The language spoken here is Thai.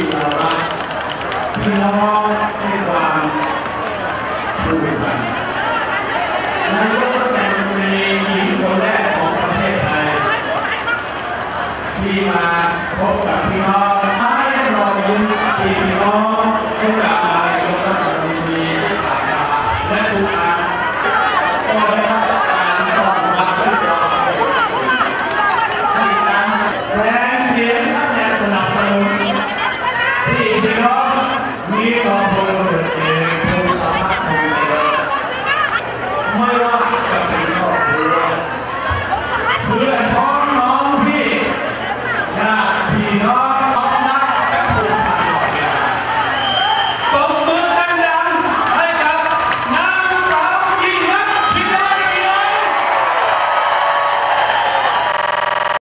ที่เราพี่น้องให้ความผูกพันนายกรัฐมนตรีหญิงคนแรกของประเทศไทย ที่มาพบกับพี่น้องไม่รอยิ้มปี